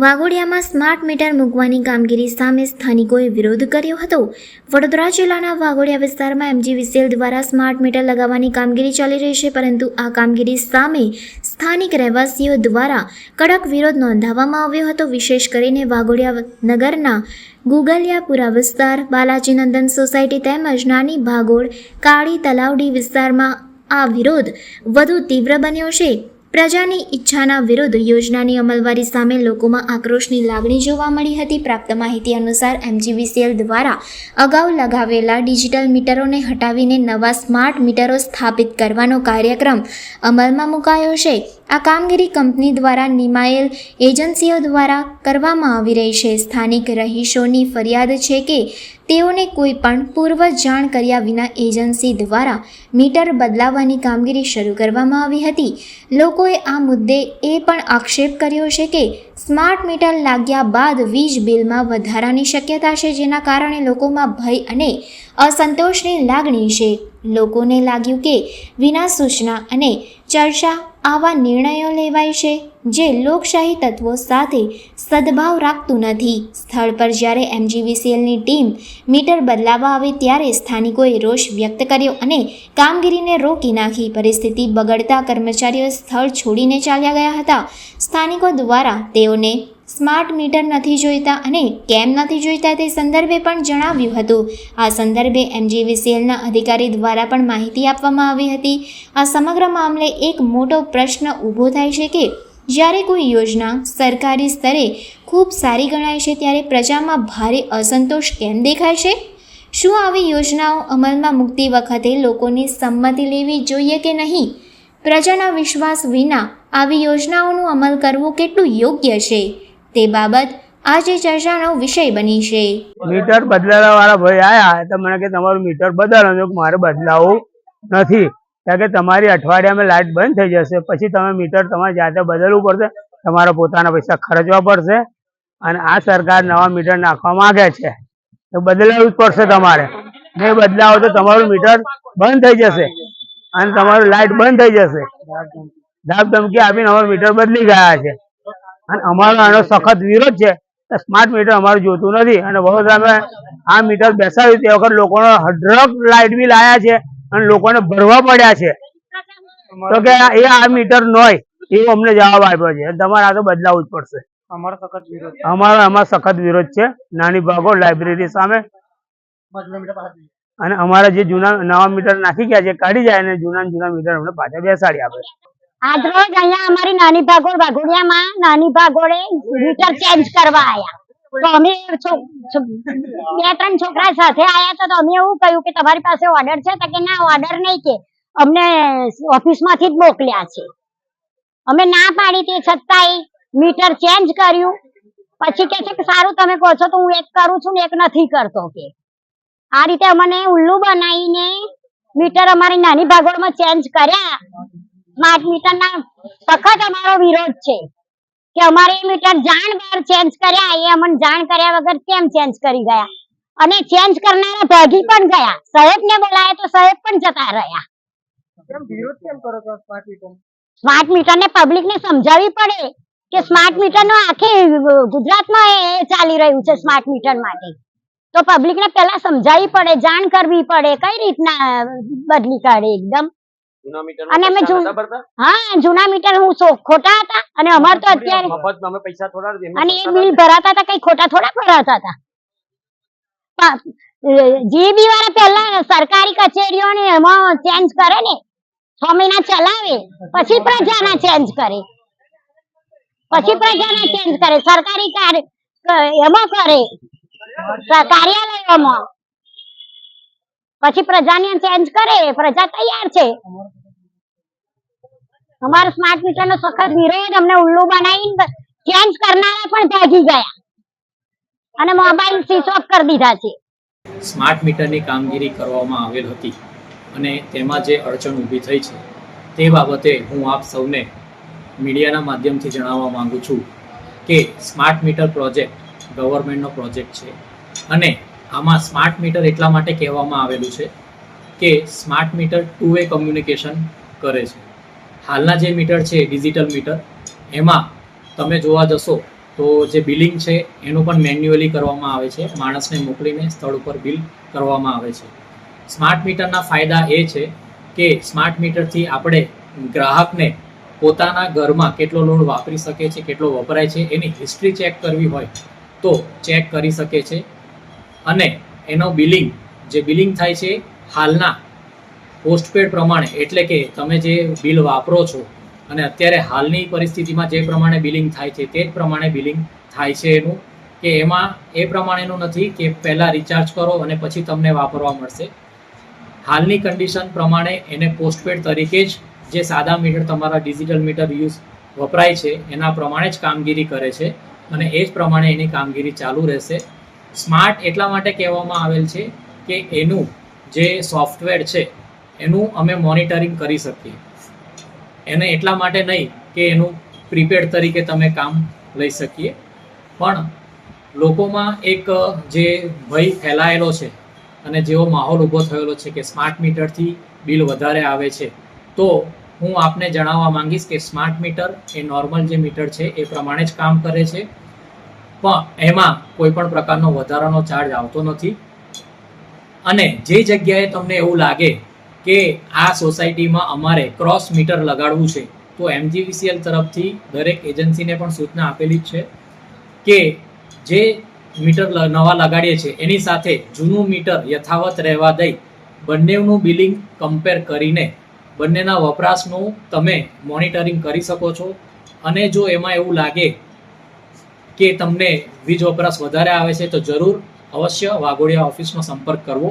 વાઘોડિયામાં smart meter મૂકવાની કામગીરી સામે સ્થાનિકોએ વિરોધ કર્યો હતો. વડોદરા જિલ્લાના વાઘોડિયા વિસ્તારમાં એમજી વિસેલ દ્વારા સ્માર્ટ મીટર લગાવવાની કામગીરી ચાલી રહી છે, પરંતુ આ કામગીરી સામે સ્થાનિક રહેવાસીઓ દ્વારા કડક વિરોધ નોંધાવવામાં આવ્યો હતો. વિશેષ કરીને વાઘોડિયા નગરના ગુગલિયાપુરા વિસ્તાર બાલાજીનંદન સોસાયટી તેમજ નાની ભાગોળ, કાળી તલાવડી વિસ્તારમાં આ વિરોધ વધુ તીવ્ર બન્યો છે. પ્રજાની ઈચ્છાના વિરુદ્ધ યોજનાની અમલવારી સામે લોકોમાં આક્રોશની લાગણી જોવા મળી હતી. પ્રાપ્ત માહિતી અનુસાર એમજીવીસીએલ દ્વારા અગાઉ લગાવેલા ડિજિટલ મીટરોને હટાવીને નવા સ્માર્ટ મીટરો સ્થાપિત કરવાનો કાર્યક્રમ અમલમાં મુકાયો છે. આ કામગીરી કંપની દ્વારા નિમાયેલ એજન્સીઓ દ્વારા કરવામાં આવી રહી છે. સ્થાનિક રહીશોની ફરિયાદ છે કે તેઓને કોઈ પણ પૂર્વ જાણ કર્યા વિના એજન્સી દ્વારા મીટર બદલાવવાની કામગીરી શરૂ કરવામાં આવી હતી. લોકોએ આ મુદ્દે એ પણ આક્ષેપ કર્યો છે કે સ્માર્ટ મીટર લાગ્યા બાદ વીજ બિલમાં વધારાની શક્યતા છે, જેના કારણે લોકોમાં ભય અને અસંતોષની લાગણી છે. લોકોને લાગ્યું કે વિના સૂચના અને ચર્ચા આવા નિર્ણયો લેવાય છે જે લોકશાહી તત્વો સાથે સદભાવ રાખતું નથી. સ્થળ પર જ્યારે એમજીવીસીએલની ટીમ મીટર બદલાવવા આવી ત્યારે સ્થાનિકોએ રોષ વ્યક્ત કર્યો અને કામગીરીને રોકી નાખી. પરિસ્થિતિ બગડતા કર્મચારીઓ સ્થળ છોડીને ચાલ્યા ગયા હતા. સ્થાનિકો દ્વારા તેઓને સ્માર્ટ મીટર નથી જોઈતા અને કેમ નથી જોઈતા તે સંદર્ભે પણ જણાવ્યું હતું. આ સંદર્ભે એમજીવીસીએલના અધિકારી દ્વારા પણ માહિતી આપવામાં આવી હતી. આ સમગ્ર મામલે એક મોટો પ્રશ્ન ઊભો થાય છે કે, જ્યારે કોઈ યોજના સરકારી સ્તરે ખૂબ સારી ગણાય છે, ત્યારે પ્રજામાં ભારે અસંતોષ કેમ દેખાય છે? શું આવી યોજનાઓ અમલમાં મૂકતી વખતે લોકોની સંમતિ લેવી જોઈએ કે નહીં? પ્રજાના વિશ્વાસ વિના આવી યોજનાઓનું અમલ કરવું કેટલું યોગ્ય છે? તે બાબત આજે ચર્ચાનો વિષય બની છે. મીટર બદલાવા વાળા ભાઈ આયા તો મને કે તમારું મીટર બદલો. મારે બદલાવું નથી. કારણ કે તમારી અઠવાડિયામાં લાઇટ બંધ થઈ જશે. પછી તમે મીટર તમારે જાતે બદલવું પડશે. તમારા પોતાના પૈસા ખર્ચવા પડશે. અને આ સરકાર નવા મીટર નાખવા માંગે છે. તો બદલાવવું જ પડશે તમારે. નહીં બદલાવો તો તમારું મીટર બંધ થઈ જશે. અને તમારું લાઇટ બંધ થઈ જશે. ધાક ધમકી આપીને અમારું મીટર બદલી ગયા છે. અને અમારો આનો સખત વિરોધ છે. સ્માર્ટ મીટર અમારું જોતું નથી. અને વડોદરામાં આ મીટર બેસાડ્યું તે વખત લોકોનો હડરક લાઇટ બિલ આવ્યા છે અને લોકોને ભરવા પડ્યા છે. તો કે એ આ મીટર નોય એવો અમને જવાબ આપ્યો છે. તમારે આ તો બદલાવવું જ પડશે. અમારો સખત વિરોધ અમારો સખત વિરોધ છે. નાની ભાગો લાઇબ્રેરી સામે. અને અમારા જે જૂના નવા મીટર નાખી ગયા છે કાઢી જાય અને જૂના જૂના મીટર અમને પાછા બેસાડી આપે. આજરોજ અહીંયા અમારી નાની ભાગોળ વાઘોડિયામાં નાની ભાગોળે મીટર ચેન્જ કરવા આયા. તો અમે બે ત્રણ છોકરા સાથે આયા તો અમે એવું કહ્યું કે તમારી પાસે ઓર્ડર છે તો કે ના ઓર્ડર નહીં કે. અમને ઓફિસમાંથી જ મોકલ્યા છે. અમે ના પાડી તે છતાંય મીટર ચેન્જ કર્યું. પછી કે છે કે સારું તમે કહો છો તો હું એક કરું છું ને એક નથી કરતો કે. આ રીતે અમને ઉલ્લુ બનાવીને મીટર અમારી નાની ભાગોળમાં ચેન્જ કર્યા. સ્માર્ટ મીટરના સખત અમારો વિરોધ છે કે અમારે એ મીટર જાણ બહાર ચેન્જ કર્યા એ અમને જાણ કર્યા વગર કેમ ચેન્જ કરી ગયા? અને ચેન્જ કરનારા ભાગી પણ ગયા. સાહેબને બોલાયા તો સાહેબ પણ જતા રહ્યા. કેમ વિરોધ કેમ કરો છો સ્માર્ટ મીટર સ્માર્ટ મીટરને પબ્લિકને સમજાવવી પડે કે સ્માર્ટ મીટર નો આખે ગુજરાતમાં એ ચાલી રહ્યું છે સ્માર્ટ મીટર માટે. તો પબ્લિક ને પહેલા સમજાવવી પડે જાણ કરવી પડે કઈ રીતના બદલી કાઢે એકદમ? મીટર અને અમે હા જૂના મીટર હું ખોટા હતા અને અમાર તો અત્યારે અમે પૈસા થોડા અને એ બિલ ભરાતા હતા કઈ ખોટા થોડા ભરાતા હતા. જીબી વાળા પહેલા સરકારી કચેરીઓને એમાં ચેન્જ કરે ને છ મહિના ચલાવે પછી પ્રજાના ચેન્જ કરે. પછી પ્રજાના ચેન્જ કરે સરકારી કાર્ય એમાં કરે. કાર્યાલયોમાં. પછી પ્રજાને ચેન્જ કરે પ્રજા તૈયાર છે. અમારા સ્માર્ટ મીટર નો સખત વિરોધ અમને ઉલ્લુ બનાવીને ચેન્જ કરનારા પણ ત્યાગી ગયા. અને મોબાઈલ સ્વિચ ઓફ કરી દીધા છે. સ્માર્ટ મીટરની કામગીરી કરવામાં આવેલ હતી અને તેમાં જે અડચણ ઊભી થઈ છે, તે બાબતે હું આપ સૌને મીડિયાના માધ્યમથી જણાવવા માંગુ છું કે સ્માર્ટ મીટર પ્રોજેક્ટ ગવર્મેન્ટનો પ્રોજેક્ટ છે. અને આમાં સ્માર્ટ મીટર એટલા માટે કહેવામાં આવેલું છે કે smart meter two way communication કરે છે. હાલના જે મીટર છે ડિજિટલ મીટર એમાં તમે જોવા જશો તો જે બિલિંગ છે, એનું પણ મેન્યુઅલી કરવામાં આવે છે. માણસને મોકલીને સ્થળ ઉપર બિલ કરવામાં આવે છે. સ્માર્ટ મીટરના ફાયદા એ છે કે સ્માર્ટ મીટરથી આપણે ગ્રાહકને પોતાના ઘરમાં કેટલો લોડ વાપરી શકે છે, કેટલો વપરાય છે, એની હિસ્ટ્રી ચેક કરવી હોય તો ચેક કરી શકે છે. અને એનો બિલિંગ જે બિલિંગ થાય છે, હાલના પોસ્ટપેડ પ્રમાણે, એટલે કે તમે જે બિલ વાપરો છો અને અત્યારે હાલની પરિસ્થિતિમાં જે પ્રમાણે બિલિંગ થાય છે, તે જ પ્રમાણે બિલિંગ થાય છે એનું, કે એમાં એ પ્રમાણેનું નથી કે પહેલાં રિચાર્જ કરો અને પછી તમને વાપરવા મળશે. હાલની કન્ડિશન પ્રમાણે એને પોસ્ટપેડ તરીકે જ જે સાદા મીટર તમારા ડિજિટલ મીટર યુઝ વપરાય છે, એના પ્રમાણે જ કામગીરી કરે છે અને એ જ પ્રમાણે એની કામગીરી ચાલુ રહેશે. સ્માર્ટ એટલા માટે કહેવામાં આવેલ છે કે એનું જે સોફ્ટવેર છે એનું અમે મોનિટરિંગ કરી શકીએ. એને એટલા માટે નહીં કે એનું પ્રીપેડ તરીકે તમે કામ લઈ શકીએ. પણ લોકોમાં એક, જે ભય ફેલાયેલો છે અને જેવો માહોલ ઊભો થયેલો છે કે સ્માર્ટ મીટરથી બિલ વધારે આવે છે, તો હું આપને જણાવવા માંગીશ કે સ્માર્ટ મીટર એ નોર્મલ જે મીટર છે એ પ્રમાણે જ કામ કરે છે. પણ એમાં કોઈ પણ પ્રકારનો વધારાનો ચાર્જ આવતો નથી. અને જે જગ્યાએ તમને એવું લાગે કે આ સોસાયટીમાં અમારે ક્રોસ મીટર લગાડવું છે, તો એમજીવીસીએલ તરફથી દરેક એજન્સીને પણ સૂચના આપેલી જ છે કે જે મીટર નવા લગાડીએ છીએ, એની સાથે જૂનું મીટર યથાવત રહેવા દઈ બંનેનું બિલિંગ કમ્પેર કરીને બંનેના વપરાશનું તમે મોનિટરિંગ કરી શકો છો. અને જો એમાં એવું લાગે કે તમને વીજ વપરાશ વધારે આવે છે, તો જરૂર અવશ્ય વાઘોડિયા ઓફિસનો સંપર્ક કરવો.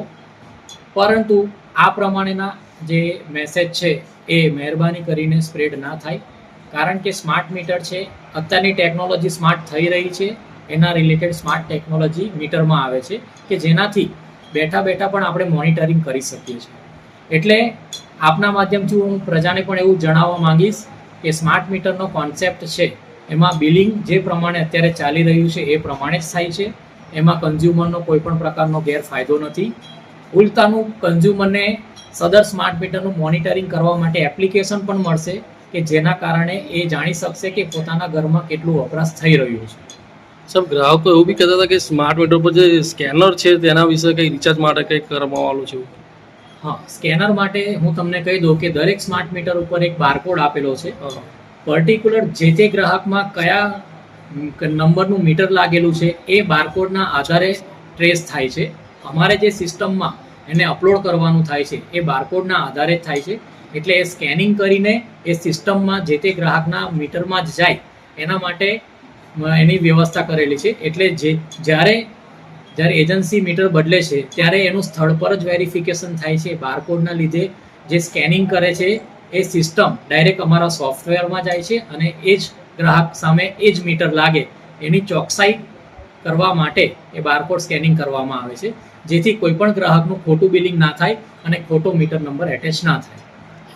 પરંતુ આ પ્રમાણેના જે મેસેજ છે એ મહેરબાની કરીને સ્પ્રેડ ના થાય. કારણ કે સ્માર્ટ મીટર છે, અત્યારની ટેકનોલોજી સ્માર્ટ થઈ રહી છે, એના રિલેટેડ સ્માર્ટ ટેકનોલોજી મીટરમાં આવે છે, કે જેનાથી બેઠા બેઠા પણ આપણે મોનિટરિંગ કરી શકીએ છીએ. એટલે આપના માધ્યમથી હું પ્રજાને પણ એવું જણાવવા માંગીશ કે સ્માર્ટ મીટરનો કોન્સેપ્ટ છે, એમાં બિલિંગ જે પ્રમાણે અત્યારે ચાલી રહ્યું છે એ પ્રમાણે જ થાય છે. એમાં કન્ઝ્યુમરનો કોઈ પણ પ્રકારનો ગેરફાયદો નથી. ઉલટાનું કન્ઝ્યુમરને સદર સ્માર્ટ મીટરનું મોનિટરિંગ કરવા માટે એપ્લિકેશન પણ મળશે કે જેના કારણે એ જાણી શકશે કે પોતાના ઘરમાં કેટલું વપરાશ થઈ રહ્યું છે. સર ગ્રાહકો એવું બી કહેતા હતા કે સ્માર્ટ મીટર પર જે સ્કેનર છે તેના વિશે કંઈ રિચાર્જ માટે કંઈક કરવાવાળું છે હા સ્કેનર માટે હું તમને કહી દઉં કે દરેક સ્માર્ટ મીટર ઉપર એક બારકોડ આપેલો છે. પર્ટિક્યુલર જે તે ગ્રાહકમાં કયા નંબરનું મીટર લાગેલું છે એ બારકોડના આધારે ટ્રેસ થાય છે. અમારે જે સિસ્ટમમાં એને અપલોડ કરવાનું થાય છે, એ બારકોડના આધારે જ થાય છે. એટલે એ સ્કેનિંગ કરીને એ સિસ્ટમમાં જે તે ગ્રાહકના મીટરમાં જ જાય, એના માટે એની વ્યવસ્થા કરેલી છે. એટલે જે, જ્યારે જ્યારે એજન્સી મીટર બદલે છે, ત્યારે એનું સ્થળ પર જ વેરિફિકેશન થાય છે, બારકોડના લીધે જે સ્કેનિંગ કરે છે, એ સિસ્ટમ ડાયરેક્ટ અમારા સોફ્ટવેરમાં જાય છે અને એ જ ગ્રાહક સામે એ જ મીટર લાગે, એની ચોકસાઈ કરવા માટે એ બારકોડ સ્કેનિંગ કરવામાં આવે છે, જેથી કોઈપણ ગ્રાહકનું ખોટું બિલિંગ ના થાય અને ખોટો મીટર નંબર એટેચ ના થાય.